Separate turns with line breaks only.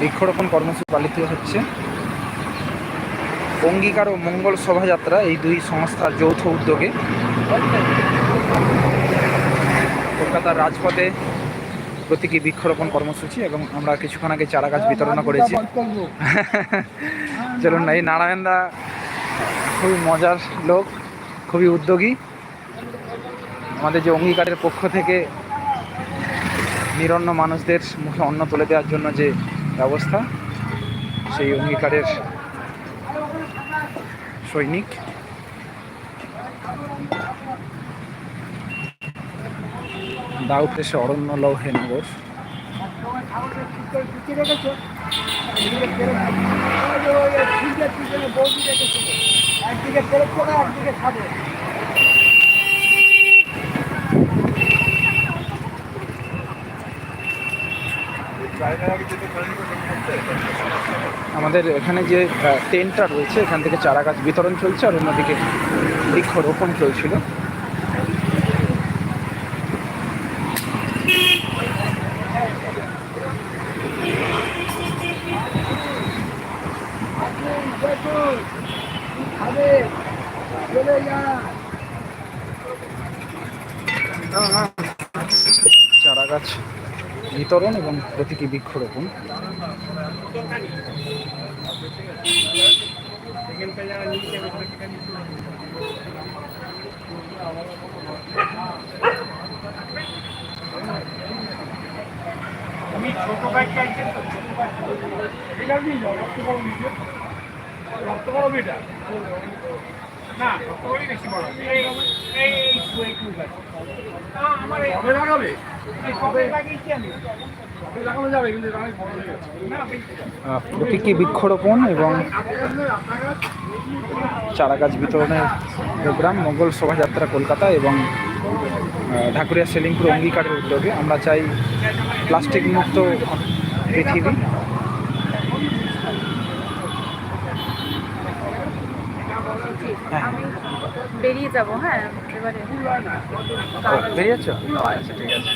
বৃক্ষরোপণ কর্মসূচি পালিত হচ্ছে। অঙ্গীকার ও মঙ্গল শোভাযাত্রা এই দুই সংস্থার যৌথ উদ্যোগে। কলকাতার রাজপথে প্রতীকী বৃক্ষরোপণ কর্মসূচি এবং আমরা কিছুক্ষণ আগে চারা গাছ বিতরণ করেছি। চলুন এই নারায়ণদা খুবই মজার লোক, খুবই উদ্যোগী। আমাদের যে অঙ্গীকারের পক্ষ থেকে নিরন্ন মানুষদের মুখে অন্ন তুলে দেওয়ার জন্য যে ব্যবস্থা। সেই অঙ্গীকারের সৈনিক। দাউ দেশে অরণ্য লৌহে নগর।
একদিকে একদিকে
আমাদের এখানে যে টেন্টটা রয়েছে, এখান থেকে চারা গাছ বিতরণ চলছে আর অন্যদিকে বৃক্ষরোপণ চলছিল। চারা গাছ বিতরণ এবং প্রতীকী বৃক্ষরোপণ
ছোট বাইক না বেশি বড় এই এই আমার
প্রতীকী বৃক্ষরোপণ এবং চারা গাছ বিতরণের প্রোগ্রাম? মোগল শোভাযাত্রা কলকাতা এবং ঢাকুরিয়া সেলিংপুর অঙ্গীকারের উদ্যোগে আমরা চাই প্লাস্টিক মুক্ত পৃথিবী। হ্যাঁ।
বেরিয়ে যাব হ্যাঁ এবারে।
বেরিয়ে যাচ্ছ আচ্ছা ঠিক আছে